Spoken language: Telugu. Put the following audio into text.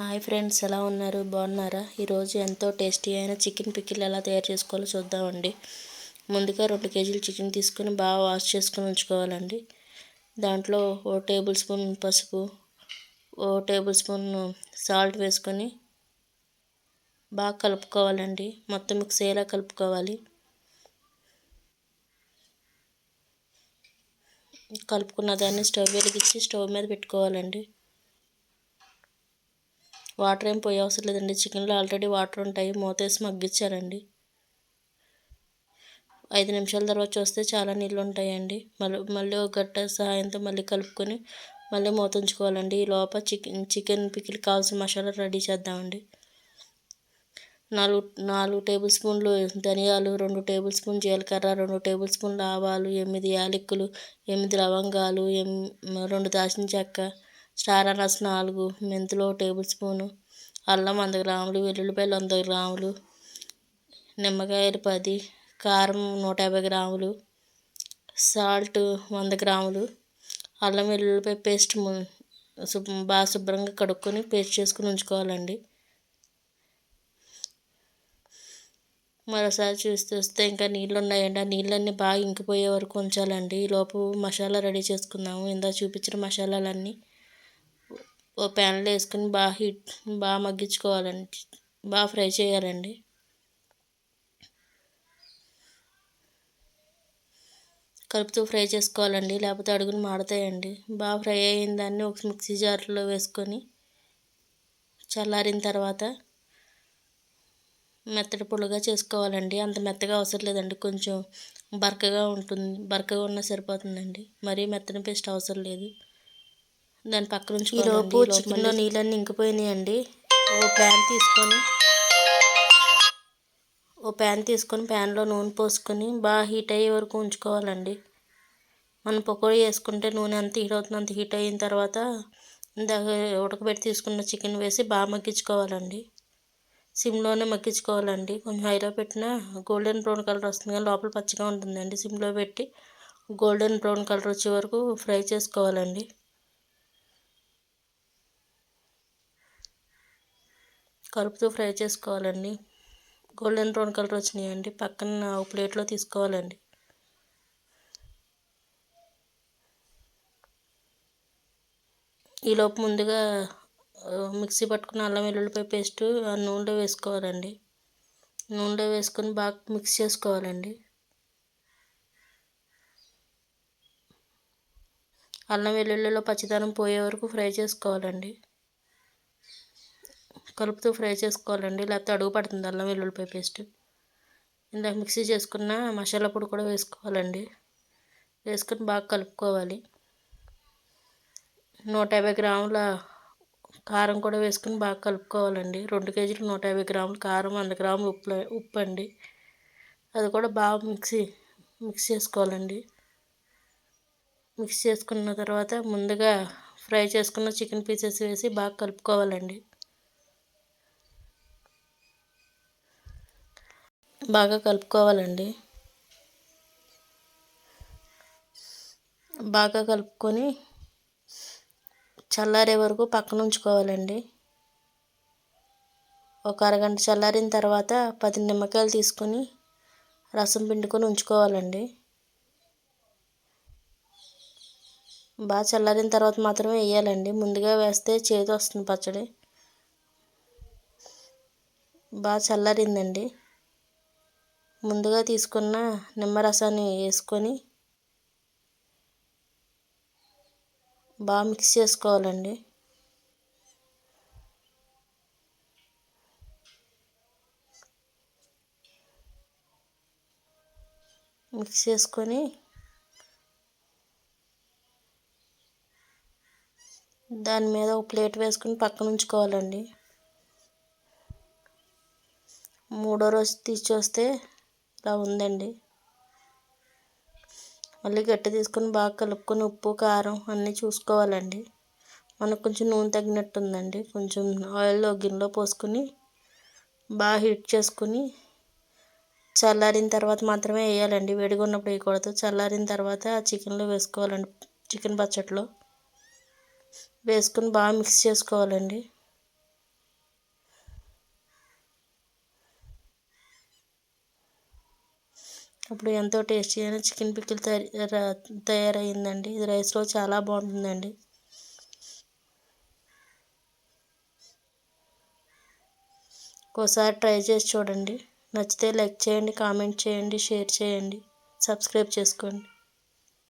హాయ్ ఫ్రెండ్స్ ఎలా ఉన్నారు? బాగున్నారా? ఈరోజు ఎంతో టేస్టీ అయిన చికెన్ పికిల్ ఎలా తయారు చేసుకోవాలో చూద్దామండి. ముందుగా రెండు కేజీలు చికెన్ తీసుకొని బాగా వాష్ చేసుకుని ఉంచుకోవాలండి. దాంట్లో ఓ టేబుల్ స్పూన్ పసుపు ఓ టేబుల్ స్పూన్ సాల్ట్ వేసుకొని బాగా కలుపుకోవాలండి. మొత్తం మిక్స్ అయ్యేలా కలుపుకోవాలి. కలుపుకున్న దాన్ని స్టవ్ వెలిగించి స్టవ్ మీద పెట్టుకోవాలండి. వాటర్ ఏం పోయే అవసరం లేదండి. చికెన్లో ఆల్రెడీ వాటర్ ఉంటాయి. మూతేసి మగ్గించారండి ఐదు నిమిషాల తర్వాత చూస్తే చాలా నీళ్ళు ఉంటాయండి. మళ్ళీ మళ్ళీ ఒక గట్ట సహాయంతో మళ్ళీ కలుపుకొని మళ్ళీ మూత ఉంచుకోవాలండి. ఈ లోపల చికెన్ చికెన్ పికిల్ కావాల్సిన మసాలా రెడీ చేద్దామండి. నాలుగు నాలుగు టేబుల్ స్పూన్లు ధనియాలు రెండు టేబుల్ స్పూన్ జీలకర్ర రెండు టేబుల్ స్పూన్లు ఆవాలు ఎనిమిది యాలకులు ఎనిమిది లవంగాలు ఎం రెండు దాచిన చెక్క స్టార్ అనస్ నాలుగు మెంతులు టేబుల్ స్పూను అల్లం వంద గ్రాములు వెల్లుల్లిపాయలు వంద గ్రాములు నిమ్మకాయలు పది కారం నూట యాభై గ్రాములు సాల్ట్ వంద గ్రాములు అల్లం వెల్లుల్లిపాయ పేస్ట్ బాగా శుభ్రంగా కడుక్కొని పేస్ట్ చేసుకుని ఉంచుకోవాలండి. మరోసారి చూస్తే వస్తే ఇంకా నీళ్ళు ఉన్నాయండి ఆ నీళ్ళన్నీ బాగా ఇంకిపోయే వరకు ఉంచాలండి. లోపు మసాలా రెడీ చేసుకుందాము. ఇందా చూపించిన మసాలాలన్నీ ఓ ప్యాన్లో వేసుకొని బాగా హీట్ బాగా మగ్గించుకోవాలండి. బాగా ఫ్రై చేయాలండి. కలుపుతూ ఫ్రై చేసుకోవాలండి. లేకపోతే అడుగును మాడతాయండి. బాగా ఫ్రై అయిన దాన్ని ఒక మిక్సీ జార్లో వేసుకొని చల్లారిన తర్వాత మెత్తటి పుల్లగా చేసుకోవాలండి. అంత మెత్తగా అవసరం లేదండి. కొంచెం బరకగా ఉంటుంది. బరకగా ఉన్నా సరిపోతుందండి. మరీ మెత్తని పేస్ట్ అవసరం లేదు. దాని పక్కన ఈలోపు చికెన్లో నీళ్ళన్నీ ఇంకిపోయినాయండి. ఓ ప్యాన్ తీసుకొని ఓ ప్యాన్ తీసుకొని ప్యాన్లో నూనె పోసుకొని బాగా హీట్ అయ్యే వరకు ఉంచుకోవాలండి. మనం పకోడీ వేసుకుంటే నూనె ఎంత హీట్ అవుతుంది అంత హీట్ అయిన తర్వాత ఇందాక ఉడకబెట్టి తీసుకున్న చికెన్ వేసి బాగా మగ్గించుకోవాలండి. సిమ్లోనే మగ్గించుకోవాలండి. కొంచెం హైలో పెట్టినా గోల్డెన్ బ్రౌన్ కలర్ వస్తుంది కానీ లోపల పచ్చిగా ఉంటుందండి. సిమ్లో పెట్టి గోల్డెన్ బ్రౌన్ కలర్ వచ్చే వరకు ఫ్రై చేసుకోవాలండి. కలుపుతూ ఫ్రై చేసుకోవాలండి. గోల్డెన్ బ్రౌన్ కలర్ వచ్చినాయండి. పక్కన ఒక ప్లేట్లో తీసుకోవాలండి. ఈలోపు ముందుగా మిక్సీ పట్టుకున్న అల్లం వెల్లుల్లిపాయ పేస్ట్ ఆ నూనెలో వేసుకోవాలండి. నూనెలో వేసుకొని బాగా మిక్స్ చేసుకోవాలండి. అల్లం వెల్లుల్లిలో పచ్చిదనం పోయే వరకు ఫ్రై చేసుకోవాలండి. కలుపుతూ ఫ్రై చేసుకోవాలండి. లేకపోతే అడుగు పడుతుంది అల్లం వెల్లుల్లిపాయ పేస్ట్. ఇందాక మిక్సీ చేసుకున్న మసాలా పొడి కూడా వేసుకోవాలండి. వేసుకొని బాగా కలుపుకోవాలి. నూట యాభై గ్రాముల కారం కూడా వేసుకుని బాగా కలుపుకోవాలండి. రెండు కేజీలు నూట యాభై గ్రాముల కారం వంద గ్రాములు ఉప్పు ఉప్పు అండి అది కూడా బాగా మిక్సీ మిక్స్ చేసుకోవాలండి. మిక్స్ చేసుకున్న తర్వాత ముందుగా ఫ్రై చేసుకున్న చికెన్ పీసెస్ వేసి బాగా కలుపుకోవాలండి. బాగా కలుపుకోవాలండి. బాగా కలుపుకొని చల్లారే వరకు పక్కన ఉంచుకోవాలండి ఒక అరగంట చల్లారిన తర్వాత పది నిమ్మకాయలు తీసుకొని రసం పిండుకొని ఉంచుకోవాలండి. బాగా చల్లారిన తర్వాత మాత్రమే వేయాలండి. ముందుగా వేస్తే చేదు వస్తుంది పచ్చడి. బాగా చల్లారిందండి. ముందుగా తీసుకున్న నిమ్మరసాన్ని వేసుకొని బాగా మిక్స్ చేసుకోవాలండి. మిక్స్ చేసుకొని దాని మీద ఒక ప్లేట్ వేసుకొని పక్కన ఉంచుకోవాలండి. మూడో రోజు తీసి చూస్తే ఇలా ఉందండి. మళ్ళీ గట్టి తీసుకొని బాగా కలుపుకొని ఉప్పు కారం అన్నీ చూసుకోవాలండి. మనకు కొంచెం నూనె తగ్గినట్టు ఉందండి కొంచెం ఆయిల్లో గిన్నెలో పోసుకొని బాగా హీట్ చేసుకుని చల్లారిన తర్వాత మాత్రమే వేయాలండి. వేడిగా ఉన్నప్పుడు వేయకూడదు. చల్లారిన తర్వాత ఆ చికెన్లో వేసుకోవాలండి. చికెన్ పచ్చట్లో వేసుకొని బాగా మిక్స్ చేసుకోవాలండి. ఇప్పుడు ఎంతో టేస్టీ అయిన చికెన్ పిక్కిల్ తయారు తయారైందండి ఇది రైస్లో చాలా బాగుంటుందండి. ఒకసారి ట్రై చేసి చూడండి. నచ్చితే లైక్ చేయండి కామెంట్ చేయండి షేర్ చేయండి. సబ్స్క్రైబ్ చేసుకోండి.